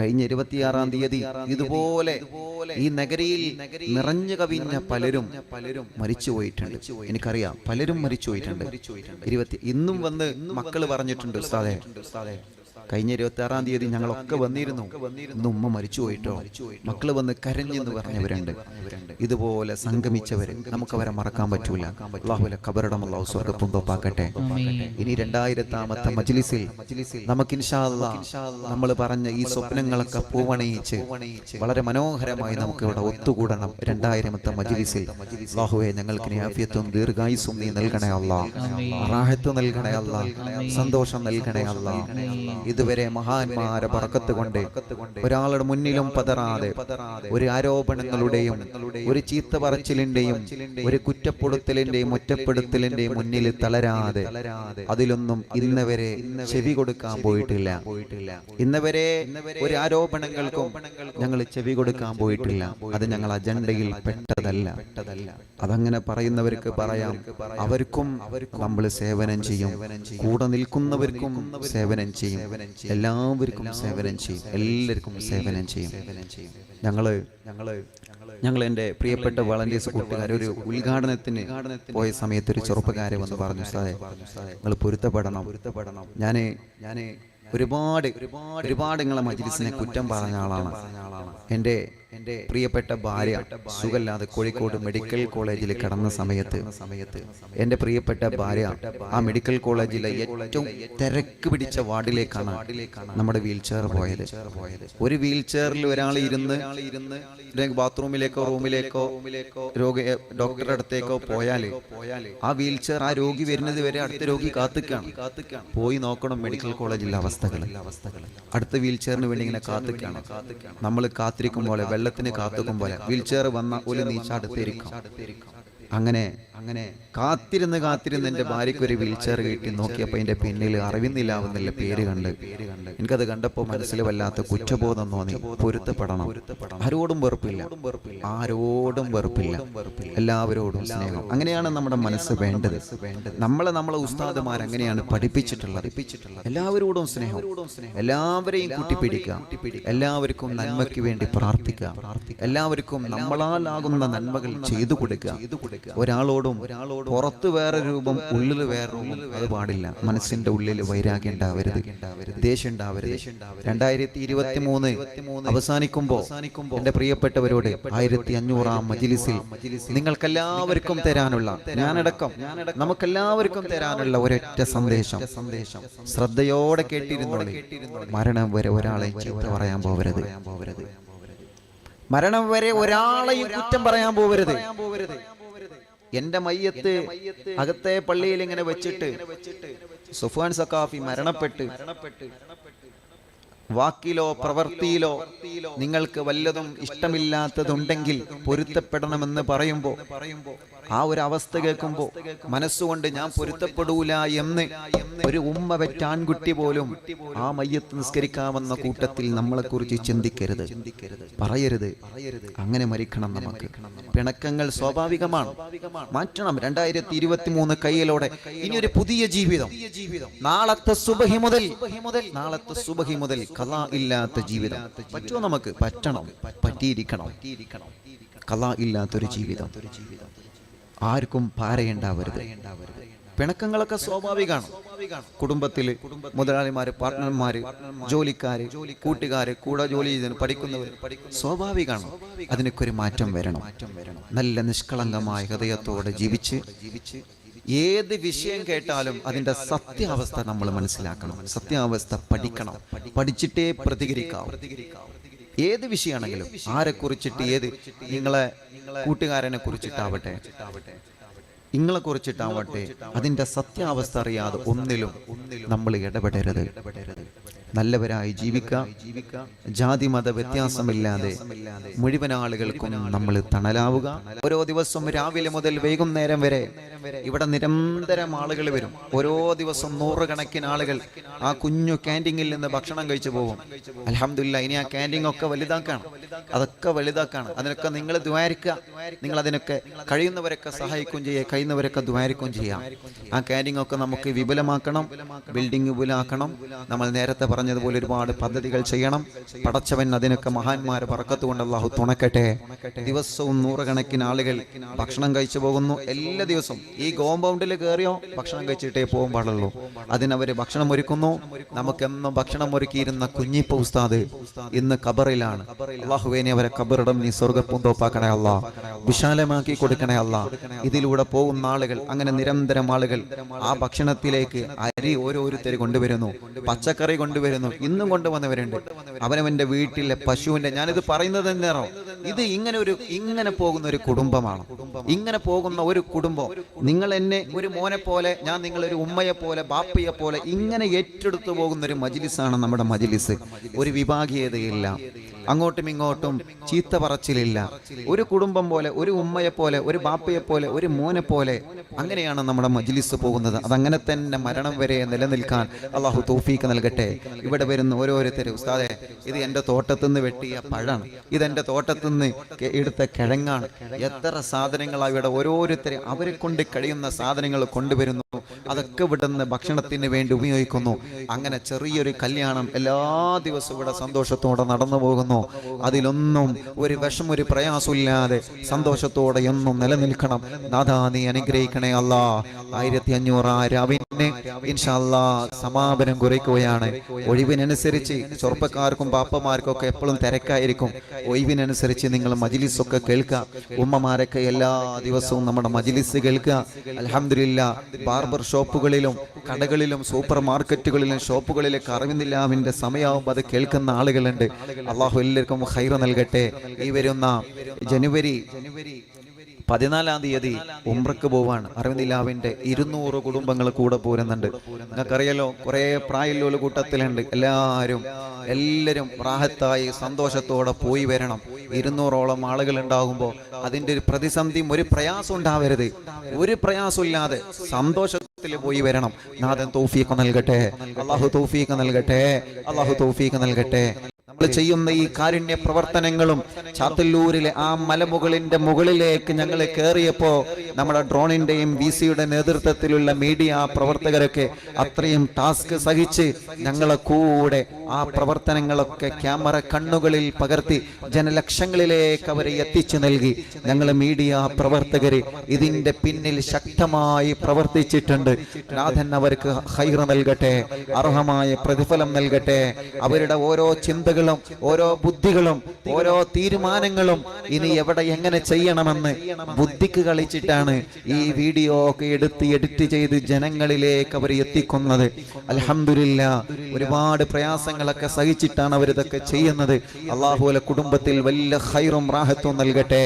കഴിഞ്ഞ ഇരുപത്തിയാറാം തീയതി ഇതുപോലെ ഈ നഗരിയിൽ നിറഞ്ഞു കവിഞ്ഞ പലരും പലരും മരിച്ചു പോയിട്ടുണ്ട്. എനിക്കറിയാം. പലരും മരിച്ചു പോയിട്ടുണ്ട്. ഇരുപത്തി ഇന്നും വന്ന് മക്കൾ പറഞ്ഞിട്ടുണ്ട് ഉസ്താദെ. കഴിഞ്ഞ ഇരുപത്തി ആറാം തീയതി ഞങ്ങളൊക്കെ വന്നിരുന്നു. ഇന്ന് ഉമ്മ മരിച്ചു പോയിട്ടോ? മക്കൾ വന്ന് കരഞ്ഞെന്ന് പറഞ്ഞവരുണ്ട് ഇതുപോലെ സംഗമിച്ചവര് നമുക്ക് അവരെ മറക്കാൻ പറ്റൂല. അള്ളാഹുലെ കബറിടം അള്ളാഹു സ്വർഗത്തും തോപ്പാക്കട്ടെ. ഇനി രണ്ടായിരത്താമത്തെ മജ്ലിസിൽ നമുക്ക് നമ്മൾ പറഞ്ഞ ഈ സ്വപ്നങ്ങളൊക്കെ പൂവണയിച്ച് വളരെ മനോഹരമായി നമുക്ക് ഇവിടെ ഒത്തുകൂടണം. രണ്ടായിരമത്തെ മജ്ലിസിൽ അള്ളാഹുവെ ഞങ്ങൾക്ക് നീ ആഫിയത്തും ദീർഘായുസും നീ നൽകണേ അല്ല. നൽകണേ അല്ലാ. സന്തോഷം നൽകണേ അല്ലാ. ഇതുവരെ മഹാന്മാരെ പറക്കത്ത് കൊണ്ട് ഒരാളുടെ മുന്നിലും പതറാതെ ഒരു ആരോപണങ്ങളുടെയും ഒരു ചീത്ത പറച്ചിലിന്റെയും ഒരു കുറ്റപ്പെടുത്തലിന്റെയും ഒറ്റപ്പെടുത്തലിന്റെയും മുന്നിൽ തളരാതെ അതിലൊന്നും ഇന്നവരെ ചെവി കൊടുക്കാൻ പോയിട്ടില്ല. ഇന്നവരെ ഒരു ആരോപണങ്ങൾക്കും ഞങ്ങൾ ചെവി കൊടുക്കാൻ പോയിട്ടില്ല. അത് ഞങ്ങൾ അജണ്ടയിൽ പെട്ടതല്ല. അതങ്ങനെ പറയുന്നവർക്ക് പറയാം. അവർക്കും നമ്മൾ സേവനം ചെയ്യും. കൂടെ നിൽക്കുന്നവർക്കും സേവനം ചെയ്യും. എല്ലാവർക്കും സേവനം ചെയ്യും. എല്ലാവർക്കും സേവനം ചെയ്യും. ഞങ്ങൾ ഞങ്ങൾ ഞങ്ങൾ എന്റെ പ്രിയപ്പെട്ട വളണ്ടിയേഴ്സ് കൂട്ടുകാർ ഒരു ഉദ്ഘാടനത്തിന് പോയ സമയത്ത് ഒരു ചെറുപ്പക്കാരെ വന്ന് പറഞ്ഞു സാറേ നിങ്ങൾ പൊരുത്തപ്പെടണം. പൊരുത്തപ്പെടണം. ഞാൻ ഞാൻ ഒരുപാട് ഒരുപാട് ഒരുപാട് നിങ്ങളെ മജിലിസിനെ കുറ്റം പറഞ്ഞ ആളാണ്. എന്റെ എന്റെ പ്രിയപ്പെട്ട ഭാര്യ സുഖല്ലാതെ കോഴിക്കോട് മെഡിക്കൽ കോളേജിൽ കടന്ന സമയത്ത് സമയത്ത് എന്റെ പ്രിയപ്പെട്ട ഭാര്യ ആ മെഡിക്കൽ കോളേജിലെ ഏറ്റവും തിരക്ക് പിടിച്ച വാർഡിലേക്കാണ് നമ്മുടെ വീൽ ചെയർ പോയത്. ഒരു വീൽ ചെയറിൽ ഒരാൾ ഇരുന്ന് ബാത്റൂമിലേക്കോ റൂമിലേക്കോ രോഗി ഡോക്ടറുടെ അടുത്തേക്കോ പോയാൽ ആ വീൽ ചെയർ ആ രോഗി വരുന്നത് വരെ അടുത്ത രോഗി കാത്തുക്കാണ്. പോയി നോക്കണം മെഡിക്കൽ കോളേജിലെ അവസ്ഥകൾ അടുത്ത വീൽ ചെയറിന് വേണ്ടി ഇങ്ങനെ കാത്തുക്കാണ്. നമ്മൾ കാത്തിരിക്കുമ്പോൾ വെള്ളത്തിന് കാത്തുക്കും പോലെ വീൽ ചെയർ വന്ന ഒരു നീച്ച അടുത്തിരിക്കും അങ്ങനെ അങ്ങനെ കാത്തിരുന്ന് കാത്തിരുന്ന് എന്റെ ഭാര്യയ്ക്ക് ഒരു വീൽ ചെയർ കിട്ടി. നോക്കിയപ്പോൾ എന്റെ പിന്നിൽ അറിവിന്നില്ലാവുന്നില്ല പേര് കണ്ട്. എനിക്കത് കണ്ടപ്പോൾ മനസ്സിൽ വല്ലാത്ത കുറ്റബോധം തോന്നി. പൊരുത്തപ്പെടണം. ആരോടും വെറുപ്പില്ല. ആരോടും വെറുപ്പില്ല. എല്ലാവരോടും സ്നേഹം. അങ്ങനെയാണ് നമ്മുടെ മനസ്സ് വേണ്ടത്. നമ്മളെ നമ്മളെ ഉസ്താദുമാർ അങ്ങനെയാണ് പഠിപ്പിച്ചിട്ടുള്ളത്. എല്ലാവരോടും സ്നേഹം. എല്ലാവരെയും കൂട്ടിപ്പിടിക്കുക. എല്ലാവർക്കും നന്മയ്ക്ക് വേണ്ടി പ്രാർത്ഥിക്കുക. എല്ലാവർക്കും നമ്മളാലാകുന്ന നന്മകൾ ചെയ്തു കൊടുക്കുക. ഒരാളോടും പുറത്ത് വേറെ രൂപം ഉള്ളിൽ വേറെ രൂപം അത് പാടില്ല. മനസ്സിന്റെ ഉള്ളിൽ വൈരാഗ്യം ഉണ്ടാവരുത് ദേഷ്യം ഉണ്ടാവരുത് രണ്ടായിരത്തി ഇരുപത്തി മൂന്ന് അവസാനിക്കുമ്പോ എന്റെ പ്രിയപ്പെട്ടവരോട് ആയിരത്തി അഞ്ഞൂറാം മജിലിസിൽ നിങ്ങൾക്കെല്ലാവർക്കും തരാനുള്ള ഞാനടക്കം നമുക്കെല്ലാവർക്കും തരാനുള്ള ഒരൊറ്റ സന്ദേശം. സന്ദേശം. ശ്രദ്ധയോടെ കേട്ടിരുന്നോളെ. മരണം വരെ ഒരാളെ ചീത്ത പറയാൻ പോവരുത്. മരണം വരെ ഒരാളെയും കുറ്റം പറയാൻ പോവരുത്. എന്റെ മയ്യത്ത് അകത്തെ പള്ളിയിൽ ഇങ്ങനെ വെച്ചിട്ട് സുഫാൻ സക്കാഫി മരണപ്പെട്ട് വാക്കിലോ പ്രവൃത്തിയിലോ നിങ്ങൾക്ക് വല്ലതും ഇഷ്ടമില്ലാത്തതുണ്ടെങ്കിൽ പൊരുത്തപ്പെടണമെന്ന് പറയുമ്പോ ആ ഒരു അവസ്ഥ കേൾക്കുമ്പോ മനസ്സുകൊണ്ട് ഞാൻ പൊരുത്തപ്പെടൂല എന്ന് ഒരു ഉമ്മ വെറ്റാൻകുട്ടി പോലും ആ മയ്യത്ത് നിസ്കരിക്കാമെന്ന കൂട്ടത്തിൽ നമ്മളെ കുറിച്ച് ചിന്തിക്കരുത്. പറയരുത്. അങ്ങനെ മരിക്കണം നമുക്ക്. പിണക്കങ്ങൾ സ്വാഭാവികമാണ്. മാറ്റണം. രണ്ടായിരത്തി ഇരുപത്തി മൂന്ന് കയ്യിലോടെ ഇനി ഒരു പുതിയ ജീവിതം. നാളത്തെ സുബഹി മുതൽ നാളത്തെ സുബഹി മുതൽ കഥ ഇല്ലാത്ത ജീവിതം. പറ്റുമോ നമുക്ക്? പറ്റണം. പറ്റിയിരിക്കണം. കലാ ഇല്ലാത്തൊരു ജീവിതം. ആർക്കും പാരയുണ്ടാവരുത്. പിണക്കങ്ങളൊക്കെ സ്വാഭാവികമാണ് കുടുംബത്തിൽ മുതലാളിമാര് പാർട്ട്ണർമാര് ജോലിക്കാര് കൂട്ടുകാര് കൂടെ ജോലി ചെയ്ത് പഠിക്കുന്നവർ സ്വാഭാവികമാണ് അതിനൊക്കെ ഒരു മാറ്റം വരണം. നല്ല നിഷ്കളങ്കമായ ഹൃദയത്തോടെ ജീവിച്ച് ഏത് വിഷയം കേട്ടാലും അതിന്റെ സത്യാവസ്ഥ നമ്മൾ മനസ്സിലാക്കണം. സത്യാവസ്ഥ പഠിക്കണം. പഠിച്ചിട്ടേ പ്രതികരിക്കാം ഏത് വിഷയമാണെങ്കിലും ആരെ കുറിച്ചിട്ട് ഏത് നിങ്ങളെ കൂട്ടുകാരനെ കുറിച്ചിട്ടാവട്ടെ നിങ്ങളെ കുറിച്ചിട്ടാവട്ടെ അതിന്റെ സത്യാവസ്ഥ അറിയാതെ ഒന്നിലും നമ്മൾ ഇടപെടരുത്. നല്ലവരായി ജീവിക്കുക. ജാതി മത വ്യത്യാസമില്ലാതെ മുഴുവൻ ആളുകൾക്കും നമ്മൾ തണലാവുക. ഓരോ ദിവസം രാവിലെ മുതൽ വൈകുന്നേരം വരെ ഇവിടെ നിരന്തരം ആളുകൾ വരും. ഓരോ ദിവസം നൂറുകണക്കിന് ആളുകൾ ആ കുഞ്ഞു ക്യാന്റീനിൽ നിന്ന് ഭക്ഷണം കഴിച്ചു പോകും. അലഹമില്ല ഇനി ആ ക്യാന്റീൻ ഒക്കെ വലുതാക്കാണ്. അതൊക്കെ വലുതാക്കാണ്. അതിനൊക്കെ നിങ്ങൾ ദ്വാരിക്കുക. നിങ്ങൾ അതിനൊക്കെ കഴിയുന്നവരൊക്കെ സഹായിക്കുകയും ചെയ്യുക. കഴിയുന്നവരൊക്കെ ദ്വാരിക്കുകയും ചെയ്യാം ആ ക്യാന്റീൻ ഒക്കെ നമുക്ക് വിപുലമാക്കണം. ബിൽഡിംഗ് വിപുലമാക്കണം. നമ്മൾ നേരത്തെ പറഞ്ഞതുപോലെ ഒരുപാട് പദ്ധതികൾ ചെയ്യണം. പടച്ചവൻ അതിനൊക്കെ മഹാന്മാരെ പറക്കത്തുകൊണ്ട് അള്ളാഹു തുണക്കട്ടെ. ദിവസവും നൂറുകണക്കിന് ആളുകൾ ഭക്ഷണം കഴിച്ചു പോകുന്നു. എല്ലാ ദിവസവും. ഈ കോമ്പൗണ്ടിൽ കയറിയോ ഭക്ഷണം കഴിച്ചിട്ടേ പോകാൻ പാടുള്ളൂ. അതിനവര് ഭക്ഷണം ഒരുക്കുന്നു. നമുക്കെന്നും ഭക്ഷണം ഒരുക്കിയിരുന്ന കുഞ്ഞിപ്പ ഉസ്താദ് ഇന്ന് കബറിലാണ് അള്ളാഹുവേനെ അവരെ കബറിടം നീ സ്വർഗപ്പൂന്തോപ്പാക്കണേ അല്ല. വിശാലമാക്കി കൊടുക്കണേ അല്ല. ഇതിലൂടെ പോകുന്ന ആളുകൾ അങ്ങനെ നിരന്തരം ആളുകൾ ആ ഭക്ഷണത്തിലേക്ക് അരി ഓരോരുത്തർ കൊണ്ടുവരുന്നു. പച്ചക്കറി കൊണ്ടുവരുന്നു. ഇന്നും കൊണ്ടുവന്നവരുണ്ട്. അവനവന്റെ വീട്ടിലെ പശുവിന്റെ ഞാനിത് പറയുന്നത് തന്നെയാണോ ഇത് ഇങ്ങനെ ഒരു ഇങ്ങനെ പോകുന്ന ഒരു കുടുംബമാണ്. ഇങ്ങനെ പോകുന്ന ഒരു കുടുംബം. നിങ്ങൾ എന്നെ ഒരു മോനെ പോലെ ഞാൻ നിങ്ങളൊരു ഉമ്മയെ പോലെ ബാപ്പയെ പോലെ ഇങ്ങനെ ഏറ്റെടുത്തു പോകുന്ന ഒരു മജിലിസാണ് നമ്മുടെ മജിലിസ്. ഒരു വിഭാഗീയതയില്ല. അങ്ങോട്ടും ഇങ്ങോട്ടും ചീത്ത പറച്ചിലില്ല. ഒരു കുടുംബം പോലെ ഒരു ഉമ്മയെ പോലെ ഒരു ബാപ്പയെ പോലെ ഒരു മോനെ പോലെ അങ്ങനെയാണ് നമ്മുടെ മജ്ലിസ് പോകുന്നത്. അതങ്ങനെ തന്നെ മരണം വരെ നിലനിൽക്കാൻ അള്ളാഹു തോഫീക്ക് നൽകട്ടെ. ഇവിടെ വരുന്ന ഓരോരുത്തരും ഉസ്താദെ ഇത് എന്റെ തോട്ടത്തുനിന്ന് വെട്ടിയ പഴമാണ്. തോട്ടത്തുനിന്ന് നിന്ന് എടുത്ത കിഴങ്ങാണ്. എത്ര സാധനങ്ങളാണ് ഇവിടെ ഓരോരുത്തരെ അവരെ കൊണ്ട് കഴിയുന്ന സാധനങ്ങൾ കൊണ്ടുവരുന്നു. അതൊക്കെ ഇവിടുന്ന് ഭക്ഷണത്തിന് വേണ്ടി ഉപയോഗിക്കുന്നു. അങ്ങനെ ചെറിയൊരു കല്യാണം എല്ലാ ദിവസവും ഇവിടെ സന്തോഷത്തോടെ നടന്നു പോകുന്നു. അതിലൊന്നും ഒരു വിഷം ഒരു പ്രയാസമില്ലാതെ സന്തോഷത്തോടെ എന്നും നിലനിൽക്കണം. ദാദാ നീ അനുഗ്രഹിക്കണേ അല്ല ആയിരത്തി അഞ്ഞൂറ് രാവിനെ ഇൻഷാല്ലാ സമാപനം കുറിക്കുകയാണ്. ഒഴിവിനനുസരിച്ച് ചെറുപ്പക്കാർക്കും പാപ്പമാർക്കും ഒക്കെ എപ്പോഴും തിരക്കായിരിക്കും. ഒഴിവിനനുസരിച്ച് നിങ്ങൾ മജിലിസൊക്കെ കേൾക്കുക. ഉമ്മമാരൊക്കെ എല്ലാ ദിവസവും നമ്മുടെ മജിലിസ് കേൾക്കുക. അലഹമില്ല ബാർബർ ഷോപ്പുകളിലും കടകളിലും സൂപ്പർ മാർക്കറ്റുകളിലും ഷോപ്പുകളിലൊക്കെ അറിവിന്നില്ലാവിന്റെ സമയമാകുമ്പോൾ അത് കേൾക്കുന്ന ആളുകളുണ്ട്. അള്ളാഹു എല്ലാവർക്കും ഹൈറ നൽകട്ടെ. ഈ വരുന്ന ജനുവരി പതിനാലാം തീയതി ഉംറക്ക് പോവാണ്. അറിവിന്ദിലാവിന്റെ ഇരുന്നൂറ് കുടുംബങ്ങൾ കൂടെ പോരുന്നുണ്ട്. നിങ്ങൾക്കറിയാലോ കുറെ പ്രായമുള്ള കൂട്ടത്തിലുണ്ട്. എല്ലാവരും എല്ലാവരും പ്രാഹത്തായി സന്തോഷത്തോടെ പോയി വരണം. ഇരുന്നൂറോളം ആളുകൾ ഉണ്ടാകുമ്പോൾ അതിന്റെ ഒരു പ്രതിസന്ധിയും ഒരു പ്രയാസം ഉണ്ടാവരുത്. ഒരു പ്രയാസമില്ലാതെ സന്തോഷ പോയി വരണം. നാഥൻ തൗഫീഖ് നൽകട്ടെ. അള്ളാഹു തൗഫീഖ് നൽകട്ടെ. അള്ളാഹു തൗഫീഖ് നൽകട്ടെ. നമ്മൾ ചെയ്യുന്ന ഈ കാരുണ്യ പ്രവർത്തനങ്ങളും ചാത്തല്ലൂരിലെ ആ മലമുകളിന്റെ മുകളിലേക്ക് ഞങ്ങൾ കയറിയപ്പോ നമ്മുടെ ഡ്രോണിന്റെയും വി സിയുടെ നേതൃത്വത്തിലുള്ള മീഡിയ പ്രവർത്തകരൊക്കെ അത്രയും ടാസ്ക് സഹിച്ച് ഞങ്ങളെ കൂടെ ആ പ്രവർത്തനങ്ങളൊക്കെ ക്യാമറ കണ്ണുകളിൽ പകർത്തി ജനലക്ഷങ്ങളിലേക്ക് അവരെ എത്തിച്ചു നൽകി. ഞങ്ങൾ മീഡിയ പ്രവർത്തകര് ഇതിന്റെ പിന്നിൽ ശക്തമായി പ്രവർത്തിച്ചിട്ടുണ്ട്. നാഥൻ അവർക്ക് ഹൈറ നൽകട്ടെ അർഹമായ പ്രതിഫലം നൽകട്ടെ. അവരുടെ ഓരോ ചിന്തകളും ഓരോ ബുദ്ധികളും ഓരോ തീരുമാനങ്ങളും ഇനി എവിടെ എങ്ങനെ ചെയ്യണമെന്ന് ബുദ്ധിക്ക് കളിച്ചിട്ടാണ് ഈ വീഡിയോ ഒക്കെ എടുത്ത് എഡിറ്റ് ചെയ്ത് ജനങ്ങളിലേക്ക് അവർ എത്തിക്കുന്നത്. അലഹമില്ല ഒരുപാട് പ്രയാസങ്ങളൊക്കെ സഹിച്ചിട്ടാണ് അവരിതൊക്കെ ചെയ്യുന്നത്. അള്ളാഹുലെ കുടുംബത്തിൽ വലിയ ഹൈറും റാഹത്തും നൽകട്ടെ.